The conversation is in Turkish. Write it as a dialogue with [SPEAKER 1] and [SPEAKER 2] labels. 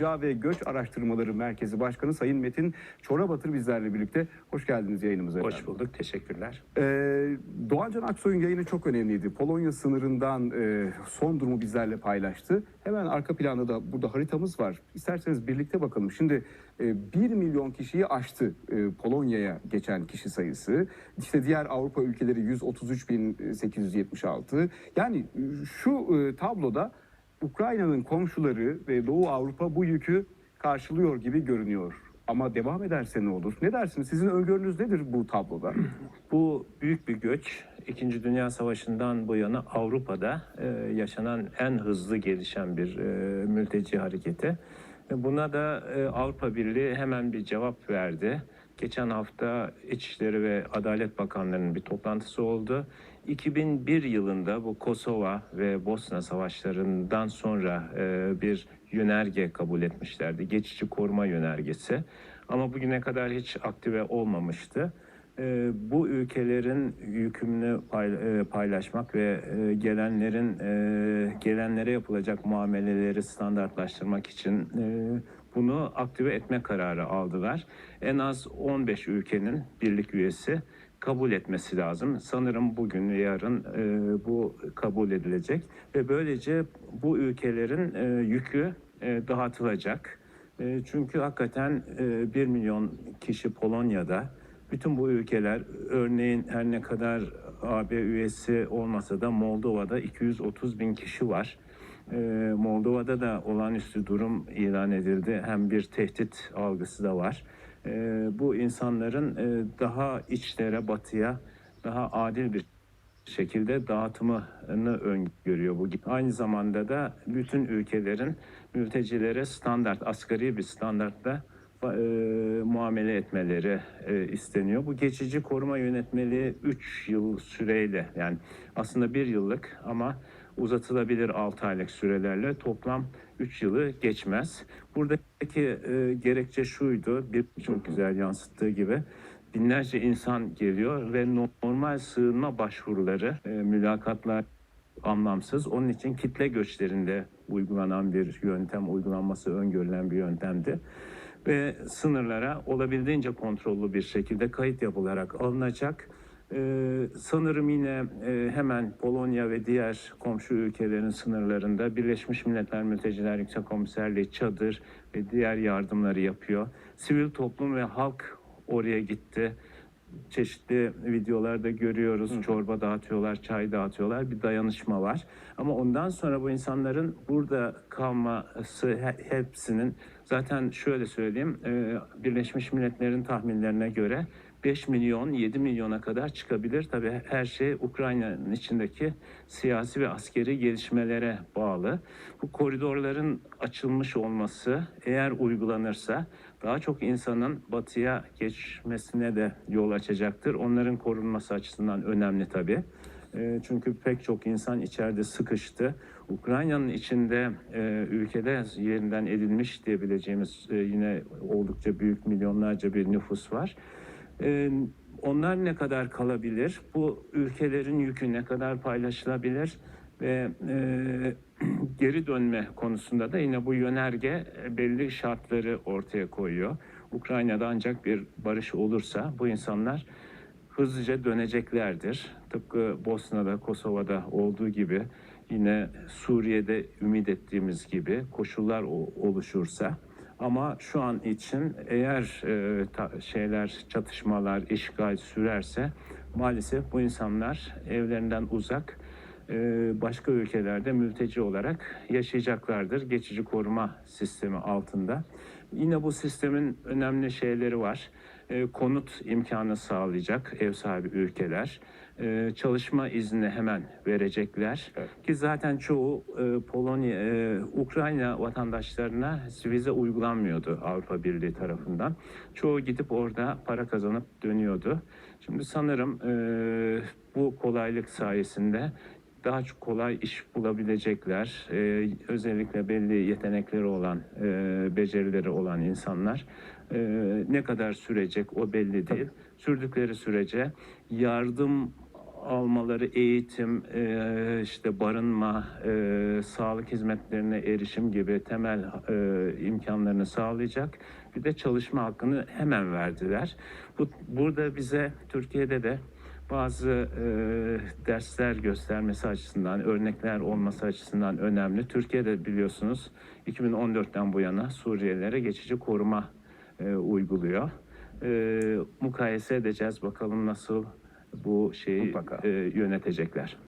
[SPEAKER 1] Yabancı ve Göç Araştırmaları Merkezi Başkanı Sayın Metin Çorabatır bizlerle birlikte. Hoş geldiniz yayınımıza. efendim.
[SPEAKER 2] Hoş bulduk, teşekkürler.
[SPEAKER 1] Ee, Doğancan Aksoy'un yayını çok önemliydi. Polonya sınırından e, son durumu bizlerle paylaştı. Hemen arka planda da burada haritamız var. İsterseniz birlikte bakalım. Şimdi e, 1 milyon kişiyi aştı e, Polonya'ya geçen kişi sayısı. İşte diğer Avrupa ülkeleri 133.876. Yani e, şu e, tabloda Ukrayna'nın komşuları ve Doğu Avrupa bu yükü karşılıyor gibi görünüyor. Ama devam ederse ne olur? Ne dersiniz? Sizin öngörünüz nedir bu tabloda?
[SPEAKER 2] Bu büyük bir göç. İkinci Dünya Savaşı'ndan bu yana Avrupa'da e, yaşanan en hızlı gelişen bir e, mülteci hareketi. Buna da e, Avrupa Birliği hemen bir cevap verdi. Geçen hafta İçişleri ve Adalet Bakanlarının bir toplantısı oldu. 2001 yılında bu Kosova ve Bosna savaşlarından sonra e, bir yönerge kabul etmişlerdi. Geçici koruma yönergesi. Ama bugüne kadar hiç aktive olmamıştı. E, bu ülkelerin yükümlü pay- e, paylaşmak ve e, gelenlerin e, gelenlere yapılacak muameleleri standartlaştırmak için e, bunu aktive etme kararı aldılar. En az 15 ülkenin birlik üyesi kabul etmesi lazım. Sanırım bugün yarın e, bu kabul edilecek ve böylece bu ülkelerin e, yükü e, dağıtılacak. E, çünkü hakikaten e, 1 milyon kişi Polonya'da. Bütün bu ülkeler örneğin her ne kadar AB üyesi olmasa da Moldova'da 230 bin kişi var. E, Moldova'da da olağanüstü durum ilan edildi. Hem bir tehdit algısı da var. E, bu insanların e, daha içlere, batıya daha adil bir şekilde dağıtımını öngörüyor bu. Aynı zamanda da bütün ülkelerin mültecilere standart, asgari bir standartta e, muamele etmeleri e, isteniyor. Bu geçici koruma yönetmeliği 3 yıl süreyle yani aslında 1 yıllık ama uzatılabilir 6 aylık sürelerle toplam 3 yılı geçmez. Buradaki e, gerekçe şuydu, bir çok güzel yansıttığı gibi binlerce insan geliyor ve normal sığınma başvuruları, e, mülakatlar anlamsız. Onun için kitle göçlerinde uygulanan bir yöntem, uygulanması öngörülen bir yöntemdi. Ve sınırlara olabildiğince kontrollü bir şekilde kayıt yapılarak alınacak. Ee, sanırım yine e, hemen Polonya ve diğer komşu ülkelerin sınırlarında Birleşmiş Milletler Mülteciler Yüksek Komiserliği çadır ve diğer yardımları yapıyor. Sivil toplum ve halk oraya gitti. Çeşitli videolarda görüyoruz. Çorba dağıtıyorlar, çay dağıtıyorlar. Bir dayanışma var. Ama ondan sonra bu insanların burada kalması he- hepsinin zaten şöyle söyleyeyim. e, Birleşmiş Milletler'in tahminlerine göre 5 milyon, 7 milyona kadar çıkabilir. Tabii her şey Ukrayna'nın içindeki siyasi ve askeri gelişmelere bağlı. Bu koridorların açılmış olması eğer uygulanırsa daha çok insanın batıya geçmesine de yol açacaktır. Onların korunması açısından önemli tabii. E, Çünkü pek çok insan içeride sıkıştı. Ukrayna'nın içinde e, ülkede yerinden edilmiş diyebileceğimiz e, yine oldukça büyük milyonlarca bir nüfus var. Onlar ne kadar kalabilir? Bu ülkelerin yükü ne kadar paylaşılabilir? Ve e, geri dönme konusunda da yine bu yönerge e, belli şartları ortaya koyuyor. Ukrayna'da ancak bir barış olursa bu insanlar hızlıca döneceklerdir. Tıpkı Bosna'da, Kosova'da olduğu gibi yine Suriye'de ümit ettiğimiz gibi koşullar oluşursa ama şu an için eğer e, ta- şeyler çatışmalar, işgal sürerse maalesef bu insanlar evlerinden uzak e, başka ülkelerde mülteci olarak yaşayacaklardır geçici koruma sistemi altında. Yine bu sistemin önemli şeyleri var. E, konut imkanı sağlayacak ev sahibi ülkeler. E, çalışma izni hemen verecekler. Ki zaten çoğu e, Polonya, e, Ukrayna vatandaşlarına vize uygulanmıyordu Avrupa Birliği tarafından. Çoğu gidip orada para kazanıp dönüyordu. Şimdi sanırım e, bu kolaylık sayesinde daha çok kolay iş bulabilecekler. Ee, özellikle belli yetenekleri olan, e, becerileri olan insanlar. Ne kadar sürecek o belli değil. Sürdükleri sürece yardım almaları eğitim, e, işte barınma, e, sağlık hizmetlerine erişim gibi temel e, imkanlarını sağlayacak. Bir de çalışma hakkını hemen verdiler. Bu, burada bize Türkiye'de de bazı e, dersler göstermesi açısından, örnekler olması açısından önemli. Türkiye'de biliyorsunuz 2014'ten bu yana Suriyelilere geçici koruma uyguluyor. E, mukayese edeceğiz bakalım nasıl bu şeyi
[SPEAKER 1] Mutlaka.
[SPEAKER 2] e, yönetecekler.